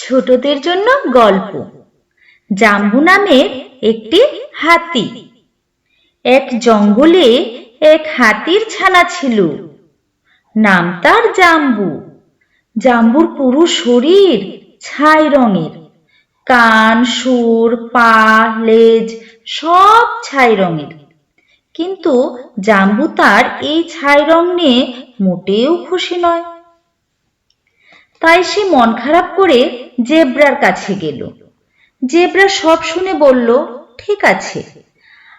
ছোটদের জন্য গল্প। জাম্বু নামের একটি হাতি। এক জঙ্গলে এক হাতির ছানা ছিল। নাম তার জাম্বু। জাম্বুর পুরো শরীর ছাই রঙের। কান, সুর, পা, লেজ সব ছাই রঙের। কিন্তু জাম্বু তার এই ছাই রং নিয়ে মোটেও খুশি নয়। তাই সে মন খারাপ করে জেব্রার কাছে গেল। জেব্রা সব শুনে বলল, ঠিক আছে।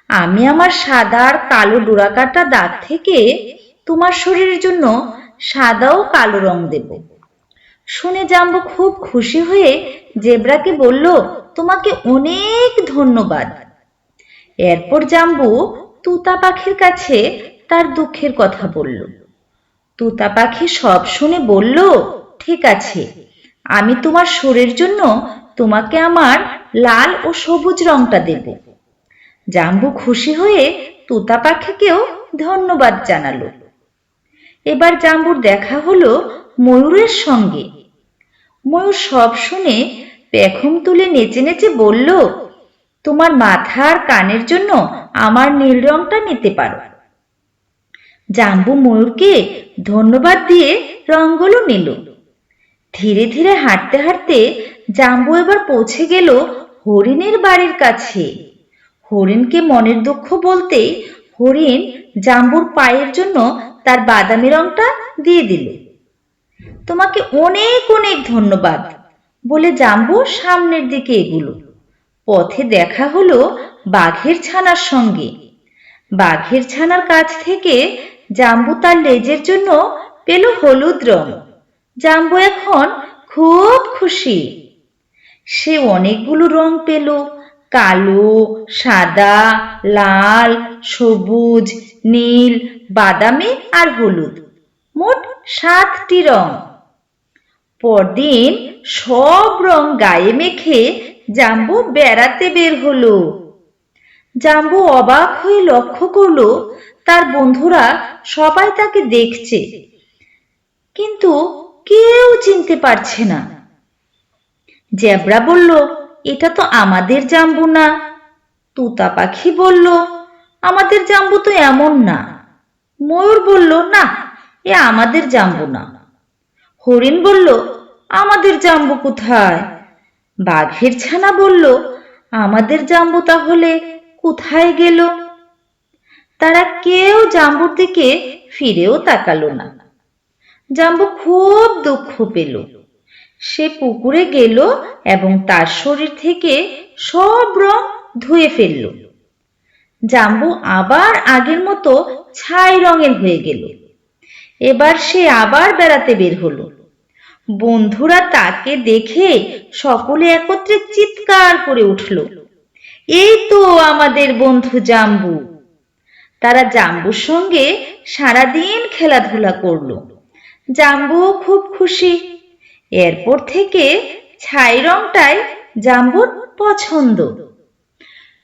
আমি আমার সাদা আর কালো ডোরাকাটা দাগ থেকে তোমার শরীরের জন্য সাদা ও কালো রং দেব। শুনে জাম্বু খুব খুশি হয়ে জেব্রাকে বলল, তোমাকে অনেক ধন্যবাদ। এরপর জাম্বু তুতা পাখির কাছে তার দুঃখের কথা বলল। তুতা পাখি সব শুনে বলল ঠিক আছে। আমি তোমার শরীরের জন্য তোমাকে আমার লাল ও সবুজ রংটা দেব। জাম্বু খুশি হয়ে তুতা পাখিকেও ধন্যবাদ জানালো। এবার জাম্বুর দেখা হলো ময়ূরের সঙ্গে। ময়ূর সব শুনে পেখম তুলে নেচে নেচে বলল, তোমার মাথা আর কানের জন্য আমার নীল রংটা নিতে পারো। জাম্বু ময়ূরকে ধন্যবাদ দিয়ে রঙগুলো নিল। ধীরে ধীরে হাঁটতে হাঁটতে জাম্বু এবার পৌঁছে গেল হরিণের বাড়ির কাছে। হরিণকে মনের দুঃখ বলতেই হরিণ জাম্বুর পায়ের জন্য তার বাদামি রংটা দিয়ে দিল। তোমাকে অনেক অনেক ধন্যবাদ বলে জাম্বু সামনের দিকে এগুলো। পথে দেখা হলো বাঘের ছানার সঙ্গে। বাঘের ছানার কাছ থেকে জাম্বু তার লেজের জন্য পেল হলুদ রং। জাম্বু এখন খুব খুশি। সে অনেকগুলো রং পেল। কালো, সাদা, লাল, সবুজ, নীল, বাদামি আর হলুদ। মোট সাতটি রং। পরদিন সব রং গায়ে মেখে জাম্বু বেড়াতে বের হলো। জাম্বু অবাক হয়ে লক্ষ্য করল, তার বন্ধুরা সবাই তাকে দেখছে। কিন্তু কেউ চিনতে পারছে না। জেব্রা বলল, এটা তো আমাদের জাম্বু না। তুতা পাখি বলল, আমাদের জাম্বু তো এমন না। ময়ূর বলল, না, এ আমাদের জাম্বু না। হরিণ বলল, আমাদের জাম্বু কোথায়? বাঘের ছানা বলল, আমাদের জাম্বু তাহলে কোথায় গেল? তারা কেউ জাম্বুর দিকে ফিরেও তাকালো না। জাম্বু খুব দুঃখ পেল। সে পুকুরে গেল এবং তার শরীর থেকে সব রং ধুয়ে ফেলল। জাম্বু আবার আগের মতো ছাই রঙের হয়ে গেল। এবার সে আবার বেড়াতে বের হলো। বন্ধুরা তাকে দেখে সকলে একত্রে চিৎকার করে উঠল, এই তো আমাদের বন্ধু জাম্বু। তারা জাম্বুর সঙ্গে সারাদিন খেলাধুলা করল। জাম্বুও খুব খুশি। এরপর থেকে ছাই রংটাই জাম্বুর পছন্দ।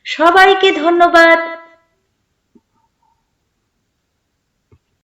সবাইকে ধন্যবাদ।